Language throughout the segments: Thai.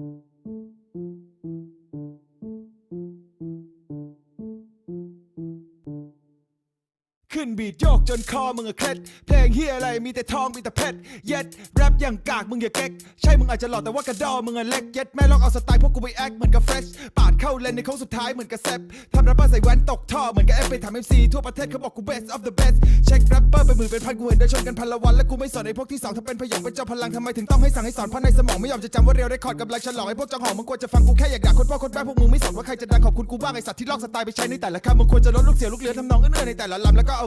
Thank you. ขึ้นบีดโยกจนคอมึงอะเคล็ดเพลงเฮียอะไรมีแต่ทองมีแต่เพชรเย็ดแรปอย่างกากมึงอย่าเก๊กใช่มึงอาจจะหล่อแต่ว่ากระดอมึงอะเล็กเย็ดแม่ลอกเอาสไตล์พวกกูไปแอคเหมือนกับเฟรชปาดเข้าเลนในโค้งสุดท้ายเหมือนกับแซปทำแรปเปอร์ใส่แว่นตกท่อเหมือนกับเอฟไปทำเอ็มซีทั่วประเทศเขาบอกกู best of the best เช็คแรปเปอร์เป็นหมื่นเป็นพันกูเห็นได้ชนกันพันละวันและกูไม่สอนไอ้พวกที่สองถ้าเป็นพยองเป็นเจ้าพลังทำไมถึงต้องให้สั่งให้สอนเพราะในสมองไม่ยอมจะจำว่าเรียวได้คอร์ดกำลังฉลองไอ้พวกจังหองมึงควรจะฟังกูแค่อยากด่าคนพ่อคนแม่พวกมึงไม่สนว่าใครจะดังขอบคุณกูบ้างไอ้สัตว์ที่ลอกสไตล์ไปใช้ในแต่ละคำมึงควรจะลดลูกเสียลูกเรือทำนองเอื้อในแต่ละลำแล้วก็เอา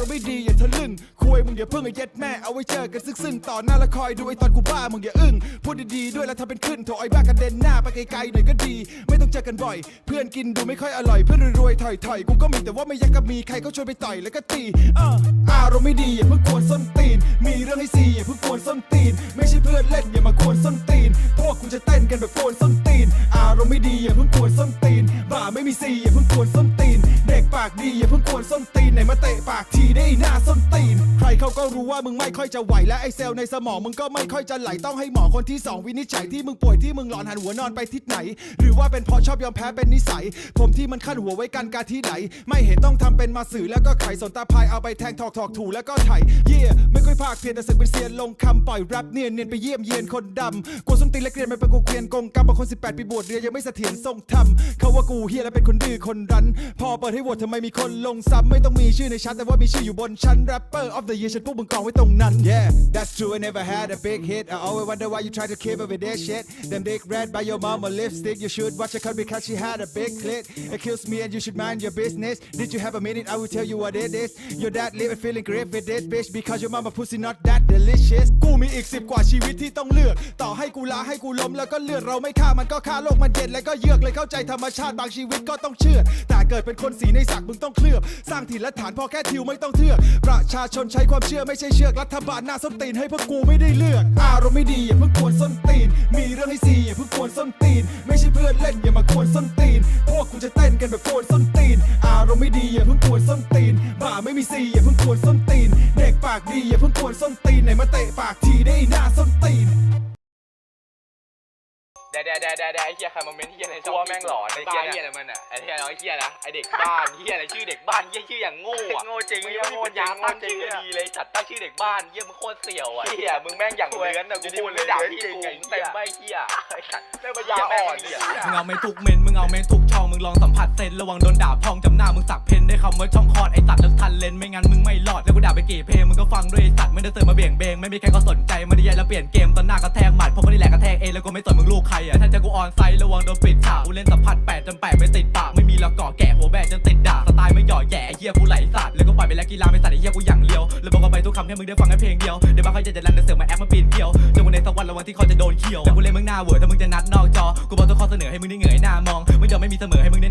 ารมณ์ไม่ดีอย่าทะลึ่งคุยมึงอย่าเพิ่งไอ้เย็ดแม่เอาไว้เจอกันซึ่งๆต่อหน้าแล้วคอยดูไอ้ตอนกูบ้ามึงอย่าอึ้งพูดดีๆด้วยแล้วทำเป็นขึ้นโถไอ้บ้ากระเด็นหน้าไปไกลๆหน่อยก็ดี ไม่ต้องเจอกันบ่อย เพื่อนกินดูไม่ค่อยอร่อยเพื่อนรวยๆถอยๆกูก็มีแต่ว่าไม่อยากกับมีใครก็ชวนไปต่อยแล้วก็ตีอ่าอารมณ์ไม่ดีอย่าเพิ่งกวนส้นตีน มีเรื่องให้ซีอย่าเพิ่งกวนส้นตีน ไม่ใช่เพื่อนเล่นอย่ามากวนส้นตีนพวกกูจะเต้นกันแบบกวนส้นตีน อารมณ์ไม่ดีอย่าเพิ่งกวนส้นตีนบ่าไม่มีซีอย่าเพิ่งกวนส้นตีน เด็กปากดีอย่า มาเตะปากทีได้หน้าส้นตี เขาก็รู้ว่ามึงไม่ค่อยจะไหวและไอเซลล์ในสมองมึงก็ไม่ค่อยจะไหลต้องให้หมอคนที่สองวินิจฉัยที่มึงป่วยที่มึงหลอนหันหัวนอนไปทิศไหน หรือว่าเป็นเพราะชอบยอมแพ้เป็นนิสัย ผมที่มันขั้นหัวไว้กันการที่ไหน ไม่เห็นต้องทำเป็นมาสื่อแล้วก็ไขสนตาพายเอาไปแทงถอกถอกถูแล้วก็ไถเย่ไม่ค่อยภาคเพียนแต่สึกเป็นเซียนลงคำปล่อยแรปเนียนเนียนไปเยี่ยมเยียนคนดำกูส้นตีนและเกรียนมันเป็นกูเกรียนกงกรรมบางคน 18 ปีบวชเรียนยังไม่เสถียรทรงธรรมเขาว่ากูเฮียและเป็นคนดื้อคนรั้นพอเปิดให้โหวตทำไมมีคนลงซ้ำไม่ต้องมีชื่อในชั้นแต่ว่ามีชื่ออยู่บนชั้น rapper of the year ฉันพวกมึงกองไว้ตรงนั้น yeah that's true I never had a big hit I always wonder why you try to keep up with that shit them dick red by your mama lipstick you should watch her cut because she had a big clit accuse me and you should mind your business did you have a minute I will tell you what it is your dad living feeling great with this bitch because your mama pussy not that delicious กู มีอีกสิบกว่าชีวิตที่ต้องเลือก ต่อให้กูลาให้กูล้มแล้วก็เลือดเราไม่ฆ่ามันก็ฆ่าโลกมันเย็นแล้วก็เยือกเลยเข้าใจธรรมชาติบางชีวิตก็ต้องเชื่อ แต่เกิดเป็นคนสีในสักมึงต้องเคลือบ สร้างถิ่นและฐานพอแค่ทิวไม่ต้องเทือก ประชาชนใช้ความเชื่อไม่ใช่เชือกรัฐบาลหน้าส้นตีนให้พวกกูไม่ได้เลือก อารมณ์ไม่ดีอย่าเพิ่งกวนส้นตีน มีเรื่องให้ซีอย่าเพิ่งกวนส้นตีน ไม่ใช่เพื่อนเล่นอย่ามากวนส้นตีน พวกกูจะเต้นกันแบบกวนส้นตีน อารมณ์ไม่ดีอย่าเพิ่งกวนส้นตีนบ่าไม่มีซีอย่าเพิ่งกวนส้นตีน ปากดีอย่าเพิ่งกวนส้นตีนไหนมาเตะปากทีได้หน้าส้นตีนเดี๋ยวเดี๋ยวเดี๋ยวเดี๋ยวไอ้เฮียใครมาเมนต์เฮียในตัวแม่งหลอนไอ้ไอ้เฮีเหี้ยยเนี่ยอะไรมันอะไอ้เหี้ยน้อยเหี้ยนะไอ้เด็กบ้านเหี้ยอะไรชื่อเด็กบ้านเหี้ยชื่ออย่างโง่อะโง่จริงมึงเหี้ยัยงไม่มีโง่ปัญจริญางตั้งโง่จริชื่งอดีเลยจัดตั้งชื่อเด็กบ้านเหี้ยมึงโคตรเสี่ยวอะเฮียมึงแม่งอย่างเลื้อนนะกูพูดเลยด่าพี่กูไอ้เต็มใบเหี้ยไอ้สัตว์แม่งปัญญาอ่อนเนี่ยมึงเอาไม่ทุกเมนมึงเอาไม่ทุกช่องมึงลองสัมผัสเซนระวังโดนด่าพองจำหน้ามึงสักเพนได้คำว่าช่องคลอดไอสัตว์เลิกทันเลนไม่งั้นมึงไม่รอดแล้ว กี่เพลงมึงก็ฟังด้วยสัตว์ไม่ได้เตือนมาเบี่ยงเบงไม่มีใครก็สนใจไม่ได้ยัยแล้วเปลี่ยนเกมตอนหน้ากระแทกหมัดเพราะไม่ได้แหลกกระแทกเองแล้วก็ไม่สนมึงลูกใครอะถ้าเจะกูออนไซต์ระวังโดนปิดฉากกูเล่นสัมผัสแปดจนแปดไม่ติดปากไม่มีแล้วก่อแก่หัวแบกจนติดด่าสไตล์ไม่หย่อแย่เหี้ยกูไหลสัตว์แล้วก็ปล่อยไปแล้วกีฬาไม่สัตว์ไอ้เหี้ยกูอย่างเลียวแล้วบอกกันไปทุกคำแค่มึงได้ฟังแค่เพลงเดียวเดี๋ยวบ้าเขาจะจะรันเสือกมาแอคมาปีนเกี่ยวจนวันในสักวันระวังที่เขาจะโดนเคี่ยวแต่กูเล่นมึงหน้าเวอร์ถ้ามึงจะนัดนอกจอกูบอกตัวข้อเสนอให้มึงได้เหงยหน้ามองไม่ยอมไม่มีเสมอให้มึงได้